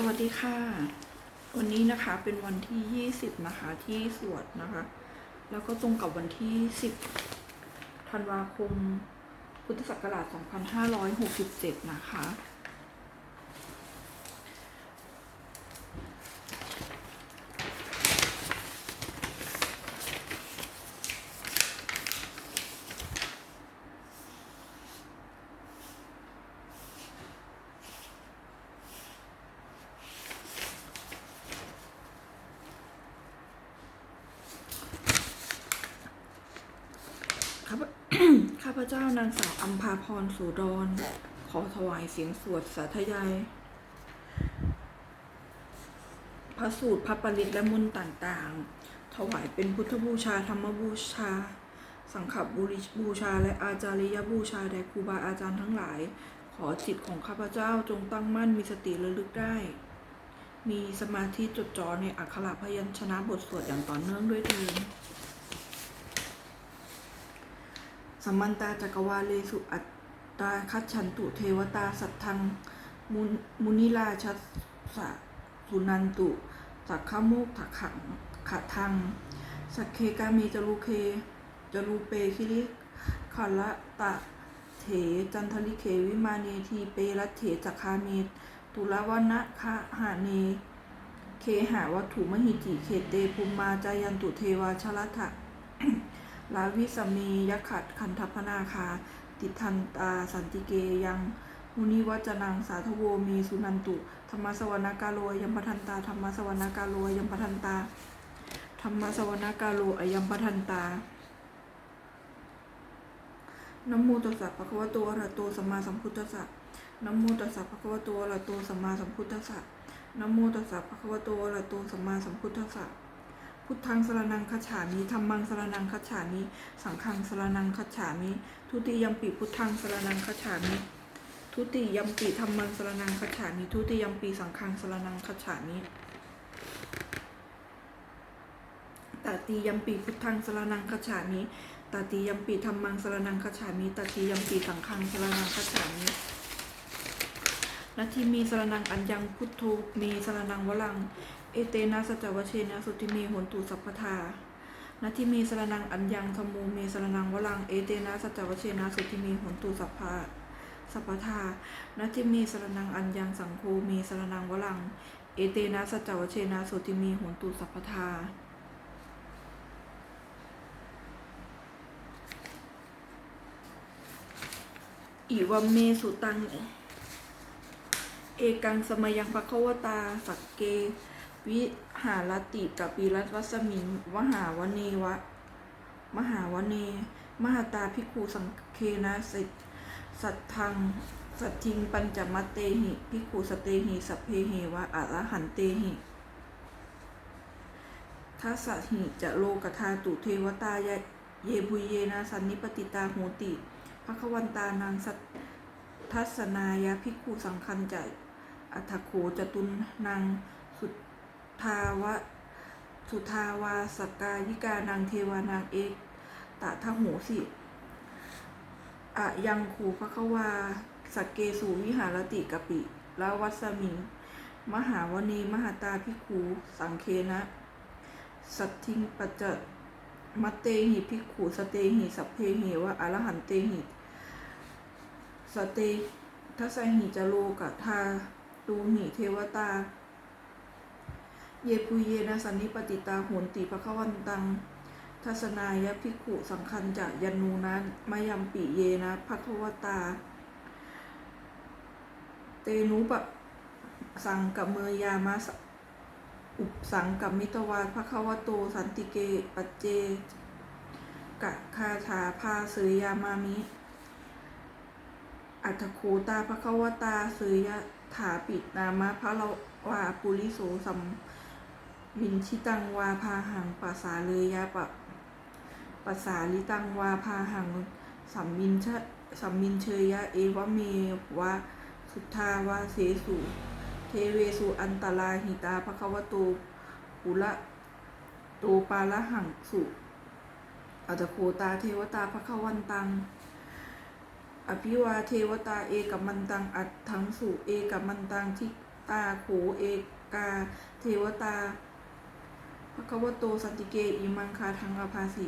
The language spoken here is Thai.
สวัสดีค่ะ วันนี้นะคะเป็นวันที่ 20 นะคะที่สวดนะคะ แล้วก็ตรงกับวันที่ 10 ธันวาคม พุทธศักราช 2567 นะคะ ข้าพข้าพเจ้านางสาวอัมพาพรสุดร ขอถวายเสียงสวดสาธยาย พระสูตรพระปริตรและมนต์ต่างๆ ถวายเป็นพุทธบูชาธรรมบูชา สังฆบูริบูชา และอาจาริยบูชาแด่ครูบาอาจารย์ทั้งหลาย ขอจิตของข้าพเจ้าจงตั้งมั่นมีสติระลึกได้ มีสมาธิจดจ่อในอักขระพยัญชนะบทสวดอย่างต่อเนื่องด้วยเถิด สัมมันตาจักรวาเลสุอัตตาคัจฉันตุเทวตาสัทธังมุนิราชัสสะสุนันตุสักขโมกถักขังขะทัง สักเคกามีจรูเคจรูเปคิริขัละตะเถจันทลิเควิมาเนทีเปรัตเถจักคาเมตุลวนะคะหาเน เคหาวัตถุมหิจิเขตเตภูมมาจายันตุเทวาชลัทะ ลาวิสมียขัดคันทพนาคา ติทันตาสันติเกยังมุนิวัจนังสาธโวมีสุนันตุ ธรรมสวนากาโลยัมปทันตาธรรมสวนากาโลยัมปทันตา ธรรมสวนากาโลอยัมปทันตานโมตัสสะภะคะวะโตอะระโตสัมมาสัมพุทธัสสะนโมตัสสะภะคะวะโตอะระโตสัมมาสัมพุทธัสสะนโมตัสสะภะคะวะโตอะระหะโตสัมมาสัมพุทธัสสะ พุทธังสรนังคัจฉามิธรรมังสรนังคัจฉามิสังฆังสรนังคัจฉามิทุติยมปิพุทธังสรนังคัจฉามิทุติยมปิธรรมังสรนังคัจฉามิทุติยมปีสังฆังสรนังคัจฉามิตติยมปีพุทธังสรนังคัจฉามิตติยมปีธรรมังสรนังคัจฉามิตติยมปีสังฆังสรนังคัจฉามินาทีมีสรนังอัญญังพุทโธมีสรนังวลัง อเตนะสัจวเชนะสุติเมหนตุสัพพทานาทิเมสรนังอัญญังธรรมูเมสรนังวลังเอเตนะสัจวเชนะสุติเมหนตุสัพพะสัพพทานาทิเมสรนังอัญญังสังโฆเมสรนังวลัง เอเตนะสัจวเชนะสุติเมหนตุสัพพทาอิวัมเมสุตัง เอกังสมยังภควตาสักเก วิหารติกับปีรัตวัสมิงวหาวเนวะ มหาวเน มหาตาภิกขุสังเคนะสิทสัทธังสัททิงปัญจมัตเตหิภิกขุสเตหิสัพเพเหวะอะระหันเตหิทัสสหิจะโลกธาตุเทวตายะเยบุเยนะสันนิปติตาโหติภควันตานังสัททัสสนายะภิกขุสังคันจะอัฏฐโขจตุนนางสุด ทาวะสุทาวาสกายิกานางเทวานางเอกตะทะโหสิอะยังขูพระควาสักเกสูวิหารติกปิลาวัสมิง มหาวเนมหาตาภิกขุสังเคนะ สัตทิงปัจจมัตเตหิภิขุสเตหิสัพเพเหวะอรหันเตหิสเตทัสหิจโลกทาตูหิเทวตา เยปุเยนะสันนิปติตาโหนติภควันตัง ทัศนายะภิกขุสังคันจะยันนูนะมยัมปิเยนะภควตา เตนุปสังกับเมยามาสอุปสังกับมิตวาภควโตสันติเกปัจเจกะคาถาพาเสยยามามิ อัตโคตาภควตาเสยยถาปิดนามะพระละวาปุริโสสัม วินชิตังวาพาหังปัสสาเลยยะปะปัสสาลิตังวาพาหังสัมมินชะสัมมินเชยยะเอวะเมวะสุทธาวาเสสุเทเวสุอันตลาหิตาภควโตปุระโตปาละหังสุอัตโคตาเทวตาภควันตัง อภิวาเทวตาเอกัมมันตัง อัดทังสุเอกัมมันตังทิตาโขเอกาเทวตา ภควโตสันติเกอิมังคาทังอภาสิ